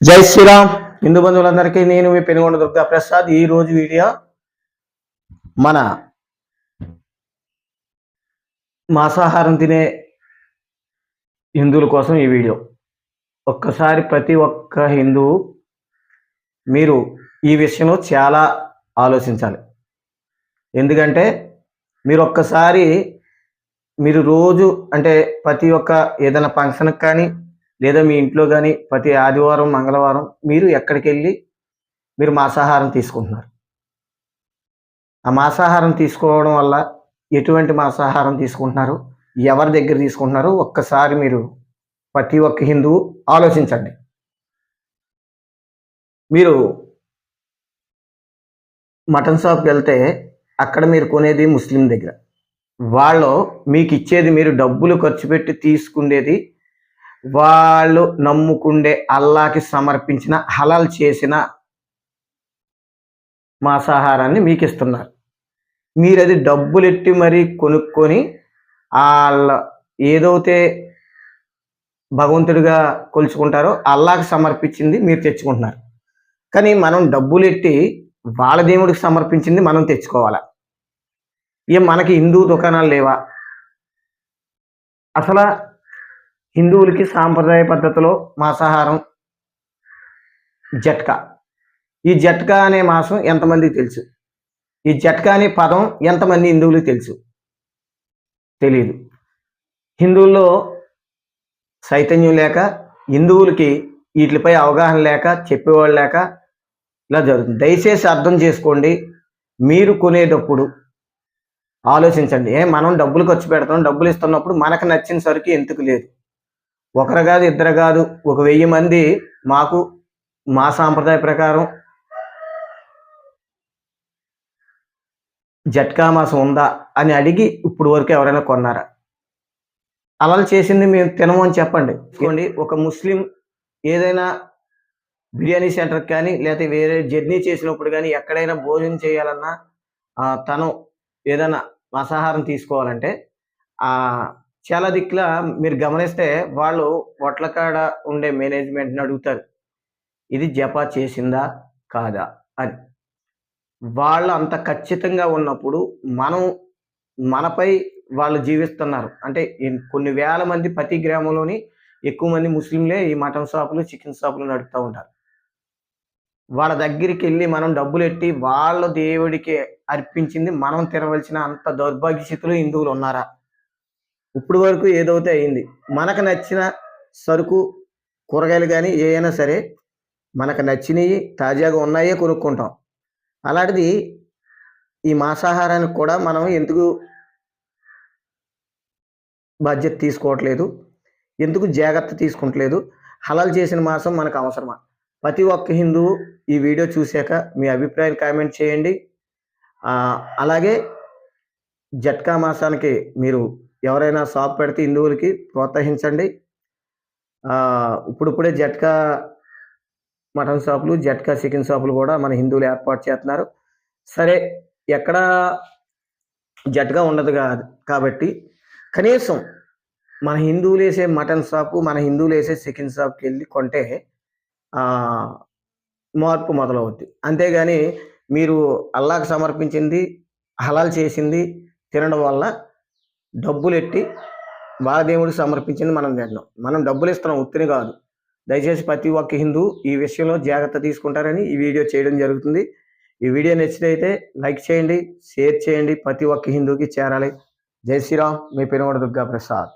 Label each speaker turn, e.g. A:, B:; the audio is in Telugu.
A: జై శ్రీరామ్. హిందూ బంధువులందరికీ నేను మీ పెనుగొండ దుర్గా ప్రసాద్. ఈ రోజు వీడియో మన మాంసాహారం తినే హిందువుల కోసం ఈ వీడియో. ఒక్కసారి ప్రతి ఒక్క హిందువు మీరు ఈ విషయంలో చాలా ఆలోచించాలి. ఎందుకంటే మీరు ఒక్కసారి మీరు రోజు అంటే ప్రతి ఒక్క ఏదైనా ఫంక్షన్కి కానీ లేదా మీ ఇంట్లో కానీ ప్రతి ఆదివారం మంగళవారం మీరు ఎక్కడికి వెళ్ళి మీరు మాంసాహారం తీసుకుంటున్నారు. ఆ మాంసాహారం తీసుకోవడం వల్ల ఎటువంటి మాంసాహారం తీసుకుంటున్నారు? ఎవరి దగ్గర తీసుకుంటున్నారు? ఒక్కసారి మీరు ప్రతి ఒక్క హిందువు ఆలోచించండి. మీరు మటన్ షాప్కి వెళ్తే అక్కడ మీరు కొనేది ముస్లిం దగ్గర. వాళ్ళు మీకు ఇచ్చేది మీరు డబ్బులు ఖర్చు పెట్టి తీసుకునేది వాళ్ళు నమ్ముకుండే అల్లాకి సమర్పించిన హలాల్ చేసిన మాంసాహారాన్ని మీకు ఇస్తున్నారు మీరు అది డబ్బులు ఎట్టి మరీ కొనుక్కొని వాళ్ళ ఏదైతే భగవంతుడిగా కొలుచుకుంటారో అల్లాకి సమర్పించింది మీరు తెచ్చుకుంటున్నారు. కానీ మనం డబ్బులు ఎట్టి వాళ్ళ దేవుడికి సమర్పించింది మనం తెచ్చుకోవాలా? ఇక మనకి హిందూ దుకాణాలు లేవా? అసలు హిందువులకి సాంప్రదాయ పద్ధతిలో మాంసాహారం జట్కా. ఈ జట్కా అనే మాసం ఎంతమందికి తెలుసు? ఈ జట్కా అనే పదం ఎంతమంది హిందువులకు తెలుసు? తెలియదు హిందువుల్లో చైతన్యం లేక హిందువులకి వీటిపై అవగాహన లేక చెప్పేవాళ్ళు లేక ఇలా జరుగుతుంది. దయచేసి అర్థం చేసుకోండి. మీరు కొనేటప్పుడు ఆలోచించండి. ఏ మనం డబ్బులు ఖర్చు పెడతాం డబ్బులు ఇస్తున్నప్పుడు మనకు నచ్చిన సరికి ఎందుకు లేదు? ఒకరు కాదు ఇద్దరు కాదు ఒక వెయ్యి మంది మాకు మా సాంప్రదాయ ప్రకారం జట్కా మాసం ఉందా అని అడిగి ఇప్పుడు వరకు ఎవరైనా కొన్నారా? అలా చేసింది మేము తినము అని చెప్పండి. చూడండి ఒక ముస్లిం ఏదైనా బిర్యానీ సెంటర్కి కానీ లేకపోతే వేరే జర్నీ చేసినప్పుడు కానీ ఎక్కడైనా భోజనం చేయాలన్నా తను ఏదైనా మాంసాహారం తీసుకోవాలంటే చాలా దిక్కుల మీరు గమనిస్తే వాళ్ళు వట్లకాడ ఉండే మేనేజ్మెంట్ని అడుగుతారు. ఇది జపా చేసిందా? కాదా? అని. వాళ్ళు అంత ఖచ్చితంగా ఉన్నప్పుడు మనం మనపై వాళ్ళు జీవిస్తున్నారు. అంటే కొన్ని వేల మంది ప్రతి గ్రామంలోని ఎక్కువ మంది ముస్లింలే ఈ మటన్ షాపులు చికెన్ షాపులు నడుపుతూ ఉంటారు. వాళ్ళ దగ్గరికి వెళ్ళి మనం డబ్బులు ఎట్టి వాళ్ళ దేవుడికి అర్పించింది మనం తినవలసిన అంత దౌర్భాగ్య స్థితిలో హిందువులు ఉన్నారా? ఇప్పుడు వరకు ఏదైతే అయింది. మనకు నచ్చిన సరుకు కూరగాయలు కానీ ఏవైనా సరే మనకు నచ్చినవి తాజాగా ఉన్నాయే కొనుక్కుంటాం. అలాంటిది ఈ మాంసాహారానికి కూడా మనం ఎందుకు బాధ్యత తీసుకోవట్లేదు? ఎందుకు జాగ్రత్త తీసుకుంటలేదు? హలాల్ చేసిన మాసం మనకు అవసరమా? ప్రతి ఒక్క హిందువు ఈ వీడియో చూశాక మీ అభిప్రాయం కామెంట్ చేయండి. అలాగే జట్కా మాసానికి మీరు ఎవరైనా షాప్ పెడితే హిందువులకి ప్రోత్సహించండి. ఇప్పుడిప్పుడే జట్కా మటన్ షాపులు జట్కా చికెన్ షాపులు కూడా మన హిందువులు ఏర్పాటు చేస్తున్నారు. సరే ఎక్కడ జట్గా ఉండదు కాదు కాబట్టి కనీసం మన హిందువులు వేసే మటన్ షాపు మన హిందువులు వేసే చికెన్ షాప్కి వెళ్ళి కొంటే మార్పు మొదలవుద్ది. అంతేగాని మీరు అల్లాకు సమర్పించింది హలాల్ చేసింది తినడం వల్ల డబ్బులు ఎట్టి వాళ్ళ సమర్పించింది మనం తింటున్నాం మనం డబ్బులు ఇస్తున్నాం ఉత్తిని కాదు. దయచేసి ప్రతి ఒక్క హిందూ ఈ విషయంలో జాగ్రత్త తీసుకుంటారని ఈ వీడియో చేయడం జరుగుతుంది. ఈ వీడియో నచ్చితే లైక్ చేయండి షేర్ చేయండి ప్రతి ఒక్క హిందూకి చేరాలి. జై శ్రీరామ్ మీ పెనుగొండ దుర్గా ప్రసాద్